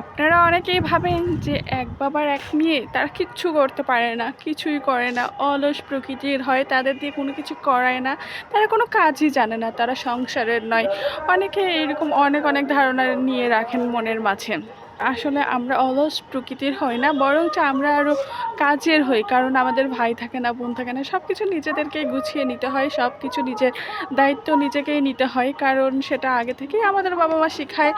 আপনারা অনেকেই ভাবেন যে এক বাবার এক মেয়ে, তারা কিচ্ছু করতে পারে না, কিছুই করে না, অলস প্রকৃতির হয়, তাদের দিয়ে কোনো কিছু করায় না, তারা কোনো কাজই জানে না, তারা সংসারের নয়। অনেকে এরকম অনেক অনেক ধারণা নিয়ে রাখেন মনের মাঝে। আসলে আমরা অলস প্রকৃতির হই না, বরঞ্চ আমরা আরও কাজের হই। কারণ আমাদের ভাই থাকে না, বোন থাকে না সব কিছু নিজেদেরকেই গুছিয়ে নিতে হয় সব কিছু নিজের দায়িত্ব নিজেকেই নিতে হয়। কারণ সেটা আগে থেকেই আমাদের বাবা মা শেখায়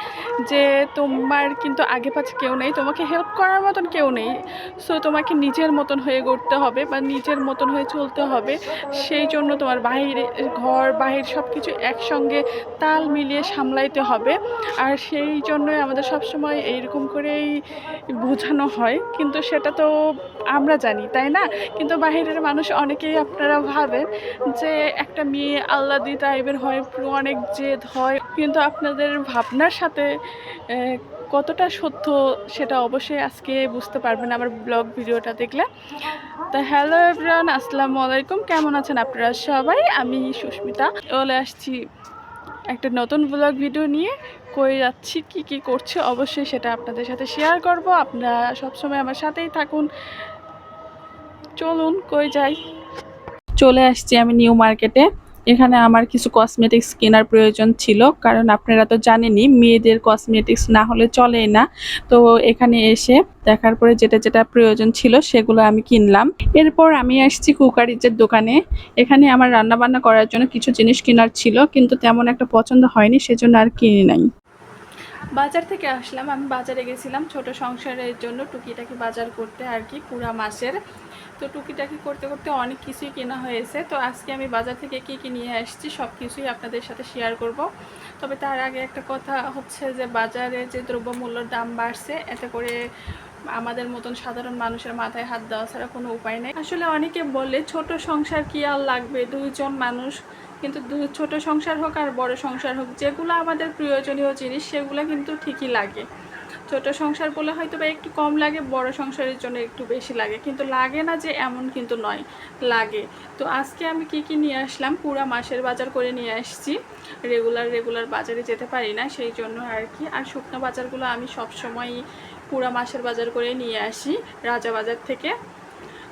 যে তোমার কিন্তু আগে পাচ্ছে কেউ নেই, তোমাকে হেল্প করার মতন কেউ নেই। সো তোমাকে নিজের মতন হয়ে গড়তে হবে বা নিজের মতন হয়ে চলতে হবে। সেই জন্য তোমার বাইরে, ঘর, বাহির সব কিছু একসঙ্গে তাল মিলিয়ে সামলাইতে হবে। আর সেই জন্যই আমাদের সবসময় এইরকম করেই বোঝানো হয়। কিন্তু সেটা তো আমরা জানি, তাই না? কিন্তু বাহিরের মানুষ অনেকেই আপনারা ভাবেন যে একটা মেয়ে আল্লাদি টাইপের হয়, অনেক জেদ হয়। কিন্তু আপনাদের ভাবনার সাথে কতটা সত্য সেটা অবশ্যই আজকে বুঝতে পারবেন আমার ব্লগ ভিডিওটা দেখলে। তো হ্যালো এভরিওয়ান আসসালামু আলাইকুম। কেমন আছেন আপনারা সবাই? আমি সুস্মিতা। চলে আসছি একটা নতুন ব্লগ ভিডিও নিয়ে কই যাচ্ছি, কি কি করছে অবশ্যই সেটা আপনাদের সাথে শেয়ার করব। আপনারা সবসময় আমার সাথেই থাকুন। চলুন, কই যাই। চলে আসছি আমি নিউ মার্কেটে এখানে আমার কিছু কসমেটিক্স কেনার প্রয়োজন ছিল, কারণ আপনারা তো জানেনই মেয়েদের কসমেটিক্স না হলে চলেই না। তো এখানে এসে দেখার পরে যেটা যেটা প্রয়োজন ছিল সেগুলো আমি কিনলাম। এরপর আমি আসছি কুকারিজের দোকানে। এখানে আমার রান্নাবান্না করার জন্য কিছু জিনিস কেনার ছিল, কিন্তু তেমন একটা পছন্দ হয়নি, সেজন্য আর কিনি নাই। বাজার থেকে আসলাম। আমি বাজারে গেছিলাম ছোট সংসারের জন্য টুকিটাকি বাজার করতে আর কি, পুরা মাসের। তো টুকিটাকি করতে করতে অনেক কিছুই কেনা হয়েছে। তো আজকে আমি বাজার থেকে কী কী নিয়ে আসছি সব কিছুই আপনাদের সাথে শেয়ার করব। তবে তার আগে একটা কথা হচ্ছে যে বাজারে যে দ্রব্যমূল্যর দাম বাড়ছে, এতে করে আমাদের মতন সাধারণ মানুষের মাথায় হাত দেওয়া ছাড়া কোনো উপায় নেই। আসলে অনেকে বলে, ছোট সংসার কি আর লাগবে? দুইজন মানুষ। কিন্তু দু- ছোট সংসার হোক আর বড় সংসার হোক, যেগুলো আমাদের প্রয়োজনীয় জিনিস, সেগুলো কিন্তু ঠিকই লাগে। ছোট সংসার বলে হয়তো বা একটু কম লাগে, বড় সংসারের জন্য একটু বেশি লাগে। কিন্তু লাগে না যে এমন কিন্তু নয়, লাগে। তো আজকে আমি কি কি নিয়ে আসলাম, পুরা মাসের বাজার করে নিয়ে আসছি। রেগুলার রেগুলার বাজারে যেতে পারি না, সেই জন্য আর কি। আর শুকনো বাজারগুলো আমি সবসময়ই পুরা মাসের বাজার করে নিয়ে আসি, রাজা বাজার থেকে।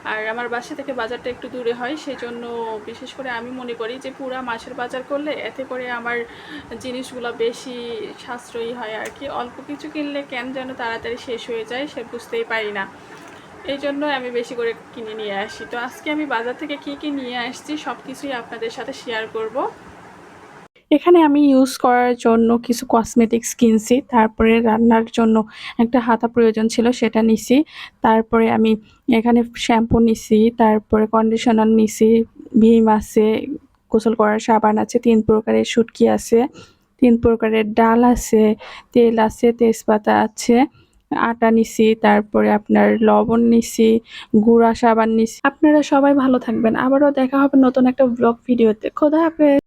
আর আমার বাসা থেকে বাজারটা একটু দূরে হয় সেই জন্য বিশেষ করে আমি মনে করি যে পুরা মাসের বাজার করলে এতে করে আমার জিনিসগুলো বেশি সাশ্রয়ী হয় আর কি। অল্প কিছু কিনলে কেন যেন তাড়াতাড়ি শেষ হয়ে যায় সে বুঝতেই পারি না। এই জন্য আমি বেশি করে কিনে নিয়ে আসি। তো আজকে আমি বাজার থেকে কী কী নিয়ে আসছি সব কিছুই আপনাদের সাথে শেয়ার করব। এখানে আমি ইউজ করার জন্য কিছু কসমেটিক্স কিনছি, তারপরে রান্নার জন্য একটা হাতা প্রয়োজন ছিল সেটা নিছি, তারপরে আমি এখানে শ্যাম্পু নিছি, তারপরে কন্ডিশনার নিছি, ভীম আছে, গোসল করার সাবান আছে, তিন প্রকারের শুটকি আছে, তিন প্রকারের ডাল আছে, তেল আছে, তেজপাতা আছে, আটা নিছি, তারপরে আপনার লবণ নিছি, গুঁড়া সাবান নিছি। আপনারা সবাই ভালো থাকবেন। আবারও দেখা হবে নতুন একটা ব্লগ ভিডিওতে। খোদা হাফেজ।